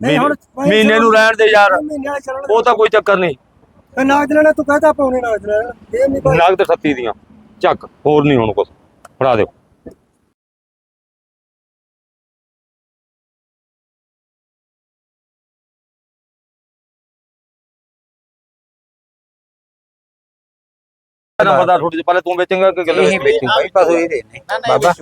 ਨਹੀਂ ਹੁਣ ਮਹੀਨੇ ਨੂੰ ਰਹਿਣ ਦੇ ਯਾਰ। ਮਹੀਨੇ ਵਾਲੇ ਚੱਲਣ ਉਹ ਤਾਂ ਕੋਈ ਚੱਕਰ ਨਹੀਂ। ਦੇ ਨਾਗ ਲੈਣਾ ਤੂੰ ਕਹਤਾ ਪਾਉਣੇ ਨਾਗ ਲੈਣਾ ਇਹ ਨਹੀਂ ਭਾਈ। ਨਗਦ 38 ਦੀਆਂ। ਚੱਕ ਹੋਰ ਨਹੀਂ ਹੁਣ ਕੁਛ। ਫੜਾ ਦਿਓ। ਨਾ ਪਤਾ ਥੋੜੀ ਜਿਹੀ ਪਹਿਲੇ ਤੂੰ ਵੇਚੇਂਗਾ ਕਿ ਕਿੱਲੇ ਇਹ ਵੇਚੂ ਭਾਈ ਪਸ਼ੂ ਇਹਦੇ ਨੇ ਬਾਬਾ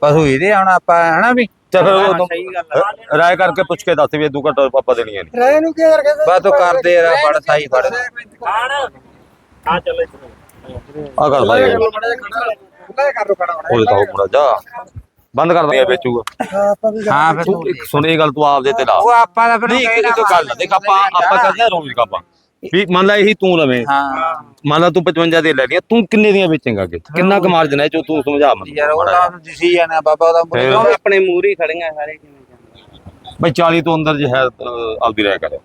ਪਸ਼ੂ ਇਹਦੇ ਹੁਣ ਆਪਾਂ ਹਨਾ ਵੀ? ਚੱਲ ਫਿਰ ਉਹ ਰਾਏ ਕਰਕੇ ਪੁੱਛ ਕੇ ਦੱਸ ਵੀ ਤੂੰ ਘੱਟ ਪਾਪਾ ਦੇਣੀਆਂ ਨਹੀਂ ਰਾਏ ਨੂੰ ਕੀ ਯਾਰ ਕਹਿੰਦੇ ਬਾ ਤੂੰ ਕਰਦੇ ਯਾਰ ਫੜ ਸਾਈ ਫੜ। ਆ ਕਰ ਭਾਈ ਉਹ ਤਾਂ ਬੜਾ ਜਾ। ਬੰਦ ਕਰ ਦੇ ਵੇਚੂਗਾ ਹਾਂ ਆਪਾਂ ਵੀ ਹਾਂ ਫਿਰ ਤੂੰ ਤੂੰ ਇੱਕ ਸੁਣ ਇਹ ਗੱਲ ਤੂੰ ਆਪਦੇ ਤੇ ਲਾ। ਉਹ ਆਪਾਂ ਦਾ ਫਿਰ ਨਹੀਂ ਇੱਕ ਇੱਕ ਗੱਲ ਆ, ਦੇਖ ਆਪਾਂ ਆਪਾਂ ਕਰਦੇ ਆ ਰੋਜ਼ ਆਪਾਂ ਵੀ ਮੰਨ ਲੈ ਇਹੀ ਤੂੰ ਲਵੇਂ। ਹਾਂ। ਮੰਨ ਲੈ ਤੂੰ 55 ਦੇ ਲੈ ਲਿਆ ਤੂੰ ਕਿੰਨੇ ਦੀਆਂ ਵੇਚੇਂਗਾ ਅੱਗੇ? ਕਿੰਨਾ ਕੁ ਮਾਰਜਨ ਹੈ ਜੋ ਤੂੰ ਸਮਝਾ ਮੈਨੂੰ? ਯਾਰ ਉਹ ਤਾਂ ਦਿਸੀ ਜਾਣਾ ਬਾਬਾ ਉਹਦਾ ਫਿਰ? ਮੁੰਡਾ ਆਪਣੇ ਮੂਰੀ ਖੜੀਆਂ ਸਾਰੇ ਕਿਵੇਂ ਬਈ 40 ਤੋਂ ਅੰਦਰ ਜੇ ਹੈ ਆਪਦੀ ਰਾਇ ਕਰਿਓ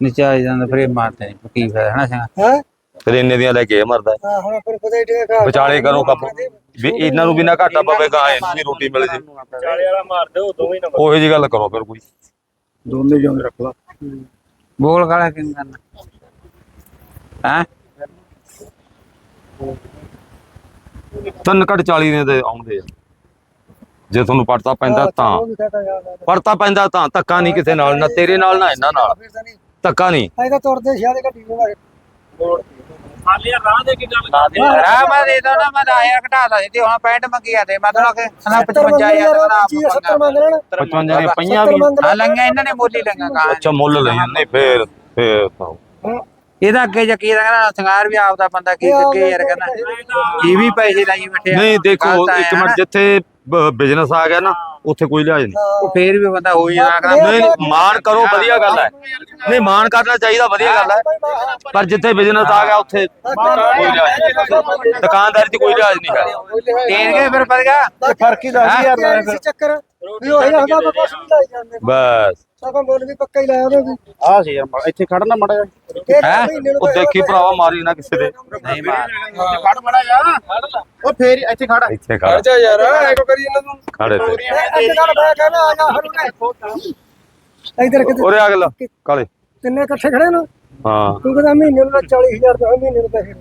ਨੀਚੇ ਆ ਜਾਂਦਾ ਫਿਰ ਮਾਰਦੇ ਨੇ ਕੀ ਫਾਇਦਾ ਹਨਾ ਹਾਂ? ਫਿਰ ਇੰਨੇ ਦੀਆਂ ਲੈ ਕੇ ਮਰਦਾ। ਹੈ। ਹਾਂ ਹੁਣ ਫਿਰ ਪਤਾ ਹੀ ਠੀਕ ਹੈ ਵਿਚਾਲੇ ਕਰੋ ਕੰਮ ਵੀ ਇਹਨਾਂ ਨੂੰ ਵੀ ਨਾ ਘਾਟਾ ਪਵੇ ਗਾਂ ਇਹਨੂੰ ਵੀ ਰੋਟੀ ਮਿਲ ਜੇ। ਚਾਲੇ ਵਾਲਾ ਮਾਰ ਦਿਓ ਦੋਵੇਂ ਨੰਬਰ। ਉਹੋ ਜੀ ਗੱਲ ਕਰੋ ਫਿਰ ਕੋਈ। ਦੋਨੇ ਜਿਉਂਦੇ ਰੱਖ ਲਾ। ਬੋਲ ਕਾਲਾ ਕਿੰਨ ਕਰਨਾ? ਹਾਂ? ਤਿੰਨ ਘੱਟ 40 ਦੇ ਤੇ ਆਉਂਦੇ ਆ। ਜੇ ਤੁਹਾਨੂੰ ਪੜਤਾ ਪੈਂਦਾ ਤਾਂ। ਪੜਤਾ ਪੈਂਦਾ ਤਾਂ ਧੱਕਾ ਨਹੀਂ ਕਿਸੇ ਨਾਲ ਨਾ ਤੇਰੇ ਨਾਲ ਨਾ ਇਹਨਾਂ ਨਾਲ। ਧੱਕਾ ਨਹੀਂ। ਤਾਂ ਤੁਰਦੇ ਸ਼ਾਦੇ ਗੱਡੀ ਨੂੰ ਹਾਲੇ ਰਾਹ ਦੇ ਕੀ ਗੱਲ ਕਰਦੇ। ਰਾ ਮੈਂ ਦੇ ਦੋ ਨਾ ਮੈਂ 10000 ਘਟਾਦਾ ਸੀ ਤੇ ਹੁਣ 65 ਮੰਗਿਆ ਤੇ ਮੈਂ ਤਾਂ ਕਿ ਹਨਾ 55000 ਦਾ 70 ਮੰਗ ਲੈਣ। 55 ਦੀਆਂ ਪਈਆਂ ਵੀ। ਹਾਂ ਲੰਗਾ ਇਹਨਾਂ ਨੇ ਮੋਲੀ ਲੰਗਾ ਕਹਾ ਅੱਛਾ ਮੁੱਲ ਲਈ ਜਾਂਦੇ ਫੇਰ ਫੇਰ ਤਾਂ। ਇਹਦਾ ਅੱਗੇ ਜਕੀ ਦਾ ਕਹਿੰਦਾ ਸੰਗਾਰ ਵੀ ਆਪਦਾ ਬੰਦਾ ਕੀ ਅੱਗੇ ਯਾਰ ਕਹਿੰਦਾ। ਇਹ ਵੀ ਪੈਸੇ ਲਾਈ ਬੈਠੇ ਆ। ਨਹੀਂ ਦੇਖੋ ਇੱਕ ਮਿੰਟ। ਜਿੱਥੇ ਬਿਜ਼ਨਸ ਆ ਗਿਆ ਨਾ ਉੱਥੇ ਕੋਈ ਲਿਹਾਜ਼ ਨਹੀਂ। ਉਹ ਫੇਰ ਵੀ ਬੰਦਾ ਹੋ ਹੀ ਜਾਣਾ ਕਹਿੰਦਾ ਨਹੀਂ ਮਾਣ ਕਰੋ ਵਧੀਆ ਗੱਲ ਹੈ। ਨਹੀਂ ਮਾਣ ਕਰਨਾ ਚਾਹੀਦਾ ਵਧੀਆ ਗੱਲ ਹੈ। ਪਰ ਜਿੱਥੇ ਬਿਜ਼ਨਸ ਆ ਗਿਆ ਉੱਥੇ ਕੋਈ ਲਿਹਾਜ਼ ਨਹੀਂ ਦੁਕਾਨਦਾਰੀ 'ਚ ਕੋਈ ਲਿਹਾਜ਼ ਨਹੀਂ ਹੈ ਤੇਰ ਕੇ ਫਿਰ ਪਰ ਗਿਆ ਫ਼ਰਕ ਹੀ 10000 ਦਾ ਫਿਰ। ਚੱਕਰ। ਵੀ ਉਹ ਹੁੰਦਾ ਆਪਾਂ ਕੁਛ ਨਹੀਂ ਲਾਈ ਜਾਂਦੇ ਬਸ। ਆਪਾਂ ਮੁੱਲ ਵੀ ਪੱਕਾ ਹੀ ਲਾਇਆ ਉਹਨੇ ਵੀ। ਆ ਸੀ ਯਾਰ ਇੱਥੇ ਖੜਨਾ ਮੜਾ ਜਾ ਇਹ ਹੈਂ? ਮਹੀਨੇ ਨੂੰ ਉਹ ਦੇਖੀ ਭਰਾਵਾ ਮਾਰੀ ਨਾ ਕਿਸੇ ਦੇ। ਨਹੀਂ ਮਾਰ। ਖੜ ਮੜਾ ਜਾ ਉਹ ਫੇਰ ਇੱਥੇ ਖੜ। ਇੱਥੇ ਖੜ। ਜਾ ਯਾਰ ਐਕੋ ਕਰੀ ਇਹਨਾਂ ਨੂੰ ਖੜੇ ਤੇ ਇਹ ਅੱਜ ਕੱਲ ਮੈਂ ਕਹਿੰਦਾ ਆ ਜਾ ਹਰੂਨੇ ਇਧਰ ਕਿਤੇ ਉਰੇ ਆ ਗੱਲ ਕਾਲੇ। ਤਿੰਨੇ ਇਕੱਠੇ ਖੜੇ ਨਾ ਹਾਂ। ਤੂੰ ਕਹਿੰਦਾ ਮਹੀਨੇ ਨੂੰ 40000 ਦਾ ਮਹੀਨੇ ਨੂੰ ਪੈਸੇ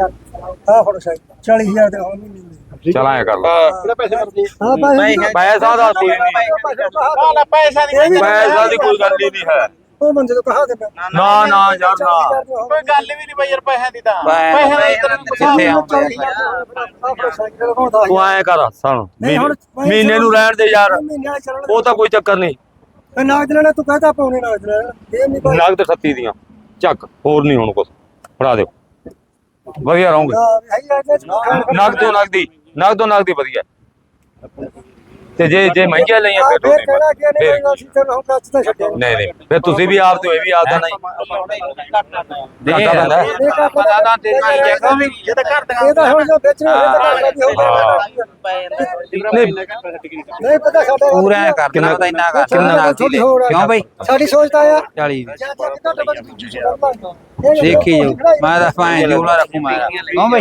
ਹਾਂ ਫੜੋ ਸਾਈ। 40000 ਦੇ ਹੋ ਮਹੀਨੇ ਨੂੰ ਚਲ ਐ ਕਰ ਲਾ। ਕਿਹੜੇ ਪੈਸੇ ਮਰਦੀ ਹਾਂ ਪੈਸੇ ਪੈਸਾ ਦਾ। ਕੋਈ ਨਹੀਂ ਨਾ ਪੈਸਾ ਦੀ ਪੈਸਾ। ਦੀ ਕੋਈ ਗੱਲ ਹੀ ਨਹੀਂ ਹੈ। ਉਹ ਬੰਦੇ ਤੋਂ ਕਹਾ ਦੇਣਾ ਨਾ ਨਾ ਯਾਰ ਨਾ। ਕੋਈ ਗੱਲ ਵੀ ਨਹੀਂ ਬਈ ਯਾਰ ਪੈਸਿਆਂ ਦੀ ਤਾਂ। ਪੈਸੇ ਦਾ ਇਧਰ ਕਿੱਥੇ ਆਉਂਦੇ ਤੂੰ ਐ ਕਰ ਸਾਨੂੰ ਨਹੀਂ ਹੁਣ ਮਹੀਨੇ ਨੂੰ ਰਹਿਣ ਦੇ ਯਾਰ। ਉਹ ਤਾਂ ਕੋਈ ਚੱਕਰ ਨਹੀਂ। ਦੇ ਨਾਗ ਲੈਣਾ ਤੂੰ ਕਹਤਾ ਪਾਉਣੇ ਨਾਗ ਲੈਣਾ। ਇਹ ਨਹੀਂ ਨਗਦ 38 ਦੀਆਂ। ਚੱਕ ਹੋਰ ਨਹੀਂ ਹੁਣ ਕੁਛ। ਫੜਾ ਦਿਓ। ਵਧੀਆ ਰਹੋਗੇ। ਨਗਦੋ ਨਗਦੀ ਨਗਦੋ ਨਗਦੀ ਵਧੀਆ। ਤੇ ਜੇ ਜੇ ਮਹਿੰਗੀਆਂ ਲਈਆਂ ਫਿਰ ਫੇਰ ਨਹੀਂ ਕਿ ਨਹੀਂ ਅਸੀਂ ਤੈਨੂੰ ਹੁਣ ਕੱਚ ਤਾਂ ਛੱਡਿਆ ਨਹੀਂ ਨਹੀਂ ਫਿਰ ਤੁਸੀਂ ਵੀ ਆਪ ਤੇ ਇਹ ਵੀ ਆਪਦਾ ਨਹੀਂ। ਦੇ ਘਾਟਾ। ਇਹ ਕੰਮ ਪਤਾ ਤਾਂ ਤੇ ਨਹੀਂ ਦੇਖੋ ਵੀ ਇਹ ਤਾਂ ਘਰ ਇਹ ਤਾਂ ਹੁਣ ਜੋ ਵੇਚਣਾ ਇਹ ਤਾਂ ਘਰ ਦਾ ਵੀ ਹੋਊਗਾ। ਨਹੀਂ ਪਤਾ ਸਾਡਾ ਪੂਰਾ ਕਰ ਦੇਣਾ ਤਾਂ ਇੰਨਾ ਕਰ ਕਿੰਨਾ ਆ। ਕਿਉਂ ਬਈ? ਸਾਡੀ ਸੋਚ ਤਾਂ ਆ। 40 ਦੀ। ਦੇਖੀ ਜਾਓ ਮੈਂ ਤਾਂ ਫਾਇਨ ਜੂਲਾ ਰੱਖੂ ਮੈਂ। ਕਿਉਂ ਬਈ?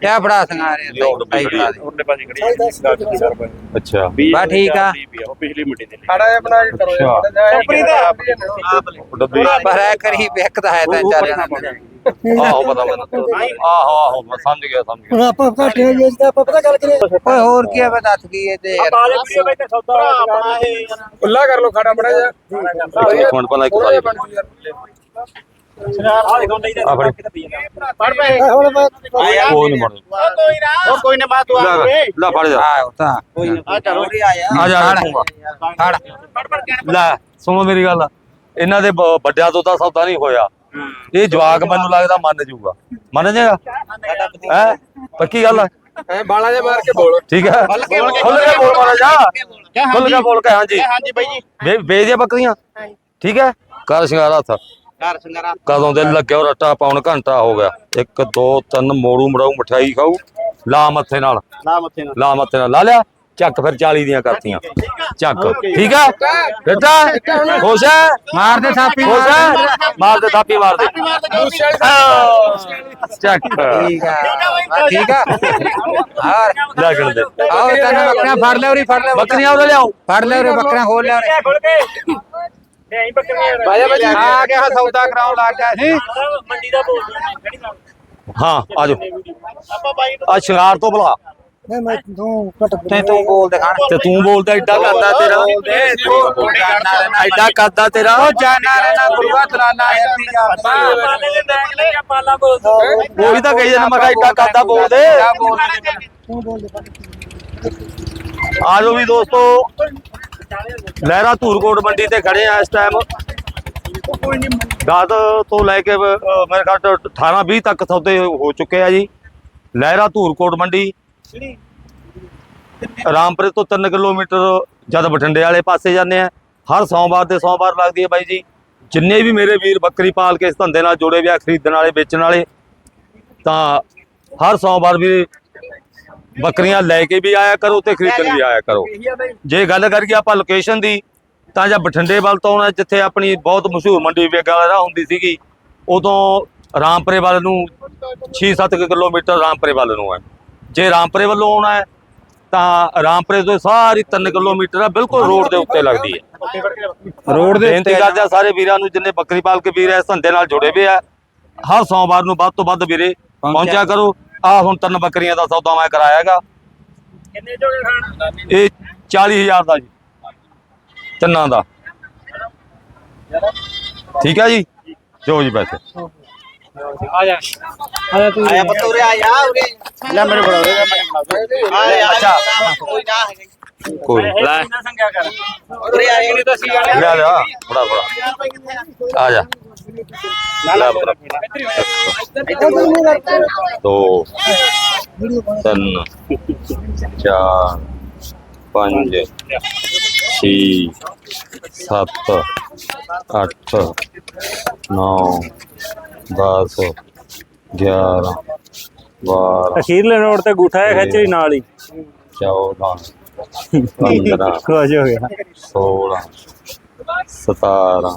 ਕਿਆ ਫੜਾ ਸੰਗਾਰੇ ਸਾਈ ਫੜਾ ਦੇ। ਉਹਨੇ ਪਾਜੀ ਖੜੀ ਦਸ ਰੁਪਏ। ਅੱਛਾ। ਬਾ ਠੀਕ ਆ। ਪਿਛਲੀ ਮਿੱਟੀ ਦੇ। ਖੜਾ ਹੈ ਬਣਾ ਕੇ ਕਰੋ ਕੰਪਨੀ ਦਾ। ਡੱਬੀ। ਪਰ ਐ ਕਰੀ ਵਿਕਦਾ ਹੈ ਤਾਂ ਚੱਲ ਜਾਣਾ ਆਹੋ ਪਤਾ ਮੈਨੂੰ। ਆਹੋ ਆਹੋ ਮੈਂ ਸਮਝ ਗਿਆ ਸਮਝ ਗਿਆ। ਆਪਾਂ ਘਾਟੇ ਜਿੱਦਾਂ ਆਪਾਂ ਪਤਾ ਗੱਲ ਕਰੀਏ। ਓਏ ਹੋਰ ਕੀ ਆ ਮੈਂ ਦੱਸ ਕੀ ਇਹ ਤੇ ਯਾਰ। ਬਾਲੇ ਵੀਡੀਓ ਵਿੱਚ ਸੌਦਾ ਆਪਣਾ ਇਹ ਖੁੱਲਾ ਕਰ ਲੋ ਖੜਾ ਬੜਾ ਜਾ ਇੱਕ ਮਿੰਟ ਪਹਿਲਾਂ ਇੱਕ ਕੋਈ ਨਾ ਬਾਤ ਆ ਲੈ ਫੜ ਜਾ ਆ ਉਹ ਤਾਂ ਆ ਚਲੋ ਆ ਜਾ ਫੜ ਲੈ ਸੁਣੋ ਮੇਰੀ ਗੱਲ ਇਹਨਾਂ ਦੇ ਵੱਡਿਆਂ ਤੋਂ ਤਾਂ ਸੌਦਾ ਨਹੀਂ ਹੋਇਆ ਇਹ ਜਵਾਕ ਮੈਨੂੰ ਲੱਗਦਾ ਮੰਨ ਜਾਊਗਾ ਮੰਨ ਜਾਏਗਾ ਹੈ ਪੱਕੀ ਗੱਲ ਹੈ ਐ ਬਾਲਾ ਜੇ ਮਾਰ ਕੇ ਬੋਲ ਠੀਕ ਹੈ ਖੁੱਲ ਕੇ ਬੋਲ ਮਾਰਾ ਜਾ ਖੁੱਲ ਕੇ ਬੋਲ ਕੇ ਹਾਂਜੀ ਹਾਂਜੀ ਬਾਈ ਜੀ ਵੇਚ ਦੇ ਬੱਕਰੀਆਂ ਠੀਕ ਹੈ ਕਰ ਸ਼ਿੰਗਾਰਾ ਹੱਥ ਘਰ ਸੰਗਰਾ ਕਦੋਂ ਦੇ ਲੱਗਿਆ ਉਹ ਰੱਟਾ ਪਾਉਣ ਘੰਟਾ ਹੋ ਗਿਆ। ਇੱਕ ਦੋ ਤਿੰਨ ਮੋੜੂ ਮੜਾਉ ਮਠਾਈ ਖਾਊ ਲਾ ਮੱਥੇ ਨਾਲ। ਨਾ ਮੱਥੇ ਨਾਲ। ਲਾ ਮੱਥੇ ਨਾਲ। ਲਾ ਲਿਆ ਚੱਕ ਫਿਰ 40 ਦੀਆਂ ਕਰਤੀਆਂ। ਚੱਕ। ਠੀਕ ਆ? ਬੇਟਾ ਖੁਸ਼ ਹੈ ਮਾਰ ਦੇ ਥਾਪੀ। ਖੁਸ਼ ਹੈ ਮਾਰ ਦੇ ਥਾਪੀ ਮਾਰ ਦੇ ਚੱਕ। ਠੀਕ ਆ। ਠੀਕ ਆ। ਹਾਰ। ਲੱਗਣ ਦੇ ਆਓ ਤੈਨੂੰ ਬੱਕਰੀਆਂ ਫੜ ਲੈ ਉਰੀ ਫੜ ਲੈ ਬੱਕਰੀਆਂ ਉਹਦੇ ਲਿਆਓ। ਫੜ ਲੈ ਉਰੇ ਬੱਕਰੀਆਂ ਖੋਲ ਲੈ ਉਰੇ ਖੁੱਲ ਕੇ ਬਾਜਾ ਬਾਜੀ। ਆ ਗਿਆ ਸੌਦਾ ਕਰਾਉਣ ਲੱਗ ਗਿਆ ਸੀ ਮੰਡੀ ਦਾ ਬੋਲ ਖੜੀ ਨਾਲ। ਹਾਂ ਆ ਜਾਓ। ਆਪਾਂ ਬਾਈ ਆ ਸ਼ਿੰਗਾਰ ਤੋਂ ਬੁਲਾ ਨਹੀਂ ਮੈਂ ਤੂੰ ਘਟ ਤੇ ਤੂੰ ਬੋਲ ਦੇ ਖਾਣ। ਤੇ ਤੂੰ ਬੋਲਦਾ ਐਡਾ ਕਰਦਾ ਤੇਰਾ। ਐਡਾ ਕਰਦਾ ਤੇਰਾ। ਉਹ ਜਾਨਾ ਗੁਰੂਆ ਤਲਾਨਾ ਐਤੀ ਉਹੀ ਤਾਂ ਕਹੀ ਜਾਂਦਾ ਮੈਂ ਕਿਹਾ ਐਡਾ ਕਰਦਾ ਬੋਲ ਦੇ। ਤੂੰ ਬੋਲ ਦੇ। ਆ ਜਾਓ ਵੀ ਦੋਸਤੋ। ਲਹਿਰਾ ਧੂਰਕੋਟ ਮੰਡੀ ਤੇ ਖੜੇ ਆ ਇਸ ਟਾਈਮ 10 ਤੋਂ ਲੈ ਕੇ ਮੇਰੇ ਖਿਆਲ 18 20 ਤੱਕ ਸੌਦੇ ਹੋ ਚੁੱਕੇ ਆ ਜੀ। ਲਹਿਰਾ ਧੂਰਕੋਟ ਮੰਡੀ ਰਾਮਪੁਰੇ ਤੋਂ 3 ਕਿਲੋਮੀਟਰ ਜਦ ਬਠਿੰਡੇ ਵਾਲੇ ਪਾਸੇ ਜਾਂਦੇ ਆ। ਹਰ ਸੋਮਵਾਰ ਤੇ ਸੋਮਵਾਰ ਲੱਗਦੀ ਹੈ ਬਾਈ ਜੀ। ਜਿੰਨੇ ਵੀ ਮੇਰੇ ਵੀਰ ਬੱਕਰੀ ਪਾਲ ਕੇ ਇਸ ਧੰਦੇ ਨਾਲ ਜੁੜੇ ਹੋਏ ਆ, ਖਰੀਦਣ ਵਾਲੇ, ਵੇਚਣ ਵਾਲੇ, ਤਾਂ ਹਰ ਸੋਮਵਾਰ ਵੀ ਬੱਕਰੀਆਂ ਲੈ ਕੇ ਵੀ ਆਇਆ ਕਰੋ ਤੇ ਖਰੀਦਣ ਵੀ ਆਇਆ ਕਰੋ। ਜੇ ਗੱਲ ਕਰੀਏ ਆਪਾਂ ਲੋਕੇਸ਼ਨ ਦੀ ਤਾਂ ਜਾਂ ਬਠਿੰਡੇ ਵੱਲ ਤੋਂ ਆਉਣਾ ਜਿੱਥੇ ਆਪਣੀ ਬਹੁਤ ਮਸ਼ਹੂਰ ਮੰਡੀ ਵੇਗਾ ਵਾਲਾ ਹੁੰਦੀ ਸੀਗੀ ਉਦੋਂ ਰਾਮਪੁਰੇ ਵੱਲ ਨੂੰ 6-7 ਕਿਲੋਮੀਟਰ ਰਾਮਪੁਰੇ ਵੱਲ ਨੂੰ ਹੈ ਜੇ ਰਾਮਪੁਰੇ ਵੱਲੋਂ ਆਉਣਾ ਹੈ ਤਾਂ ਰਾਮਪੁਰੇ ਤੋਂ ਸਾਰੀ 3 ਕਿਲੋਮੀਟਰ ਆ ਬਿਲਕੁਲ ਰੋਡ ਦੇ ਉੱਤੇ ਲੱਗਦੀ ਹੈ। ਰੋਡ ਦੇ ਬੇਨਤੀ ਕਰਦੇ ਸਾਰੇ ਵੀਰਾਂ ਨੂੰ ਜਿੰਨੇ ਬੱਕਰੀ ਪਾਲ ਕੇ ਵੀਰ ਇਸ ਧੰਦੇ ਨਾਲ ਜੁੜੇ ਹੋਏ ਆ। ਹਰ ਸੋਮਵਾਰ ਨੂੰ ਵੱਧ ਤੋਂ ਵੱਧ ਵੀਰੇ ਪਹੁੰਚਿਆ ਕਰੋ। ਆ ਹੁਣ ਤਿੰਨ ਬੱਕਰੀਆਂ ਦਾ ਸੌਦਾ ਮੈਂ ਕਰਾਇਆ ਹੈਗਾ ਕਿੰਨੇ ਜੋੜੇ ਖਾਣ ਇਹ 40000 ਦਾ ਜੀ। ਤਿੰਨਾਂ ਦਾ। ਠੀਕ ਹੈ ਜੀ? ਜੋ ਜੀ ਪੈਸੇ। ਆ ਜਾ। ਆ ਜਾ ਤੂੰ। ਆਇਆ ਪਤੂਰੇ ਆਇਆ ਉਰੇ। ਲੈ ਮੇਰੇ ਬੜਾ ਆਇਆ ਅੱਛਾ। ਕੋਈ ਨਾ। ਕੋਈ ਲੈ। ਕਿੰਨਾ ਸੰਗਿਆ ਕਰ? ਉਰੇ ਆਏ ਨਹੀਂ ਤਾਂ ਸੀ ਲੈ ਲਿਆ। ਬੜਾ ਬੜਾ ਆ ਜਾ। ਦੋ ਤਿੰਨ ਚਾਰ ਪੰਜ ਛੇ ਸੱਤ ਅੱਠ ਨੌ 10 11 12 ਅਖੀਰਲੇ ਨੋਟ ਤੇ ਗੂਠਾ ਹੈ ਖੱਚਰੀ ਨਾਲ ਹੀ। 14 15 ਖੁਸ਼ ਹੋ ਗਿਆ। 16 17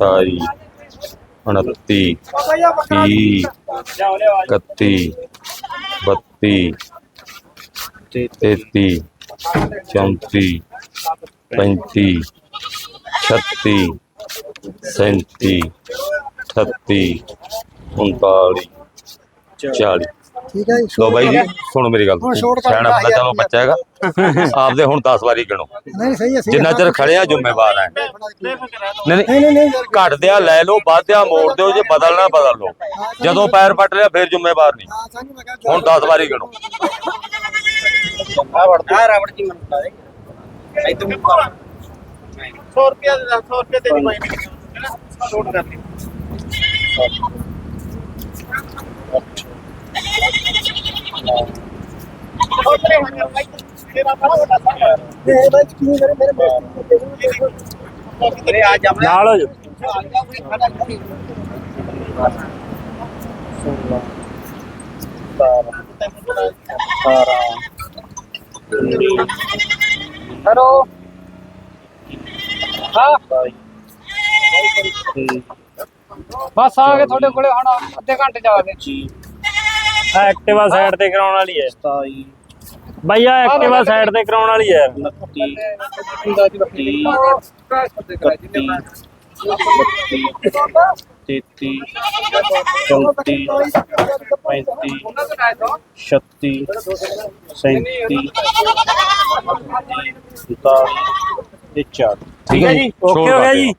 28 29 30 ਇਕੱਤੀ ਬੱਤੀ ਤੇਤੀ ਚੌਂਤੀ ਪੈਂਤੀ ਛੱਤੀ ਸੈਂਤੀ ਅਠੱਤੀ ਉਨਤਾਲੀ ਚਾਲੀ। ਠੀਕ ਹੈ ਜੀ ਲੋ ਬਾਈ ਜੀ ਸੁਣ ਮੇਰੀ ਗੱਲ ਹੁਣ ਛੋਟ ਕਰ ਸਿਆਣਾ ਬੰਦਾ ਚਲੋ ਬੱਚਾ ਹੈਗਾ। ਆਪਦੇ ਹੁਣ 10 ਵਾਰੀ ਗਿਣੋ। ਨਹੀਂ ਸਹੀ ਹੈ ਸਹੀ ਜਿੰਨਾ ਚਿਰ ਖੜਿਆ ਜ਼ਿੰਮੇਵਾਰ ਹੈ। ਨਹੀਂ ਨਹੀਂ ਨਹੀਂ ਨਹੀਂ ਨਹੀਂ ਘੱਟ ਦਿਆ ਲੈ ਲਓ ਵੱਧ ਦਿਆ ਮੋੜ ਦਿਓ ਜੇ ਬਦਲਣਾ ਬਦਲ ਲਓ। ਜਦੋਂ ਪੈਰ ਪੱਟ ਲਿਆ ਫਿਰ ਜ਼ਿੰਮੇਵਾਰ ਨਹੀਂ। ਹੁਣ 10 ਵਾਰੀ ਗਿਣੋ। ਆ ਵੜਦਾ। ਆ ਰਬੜ ਦੀ ਮੰਨਦਾ ਏ? ਐ ਤੂੰ 100 ਰੁਪਏ ਦੇ 100 ਰੁਪਏ ਤੇਰੀ ਬਾਈ। ਨੇ? ਛੋਟ ਕਰ ਲਈ ਤੇਰਾ ਬੜਾ ਵੱਡਾ ਸੰਗਿਆ ਇਹ ਬਾਈ ਕੀ ਕਰੇ ਮੇਰੇ ਮੇਰੇ ਉਰੇ ਆ ਜਾ ਨਾਲ ਹੋ ਜਾ ਹੈਲੋ ਹਾਂ ਬਸ ਆ ਗਏ ਤੁਹਾਡੇ ਕੋਲੇ ਹੁਣ, ਅੱਧੇ ਘੰਟੇ ਚ ਆ ਗਏ। ਐਕਟਿਵਾ ਸਾਈਡ ਤੇ ਕਰਾਉਣ ਵਾਲੀ ਹੈ। 27 ਬਾਈ ਆ ਐਕਟਿਵਾ ਸਾਈਡ ਤੇ ਕਰਾਉਣ ਵਾਲੀ ਹੈ। 33 34 35 36 37 ਤੇ 4 ਠੀਕ ਹੈ ਜੀ? ਓਕੇ ਹੋ ਗਿਆ ਜੀ।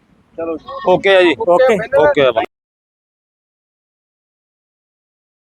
ਓਕੇ ਹੈ ਜੀ। ਓਕੇ। ਓਕੇ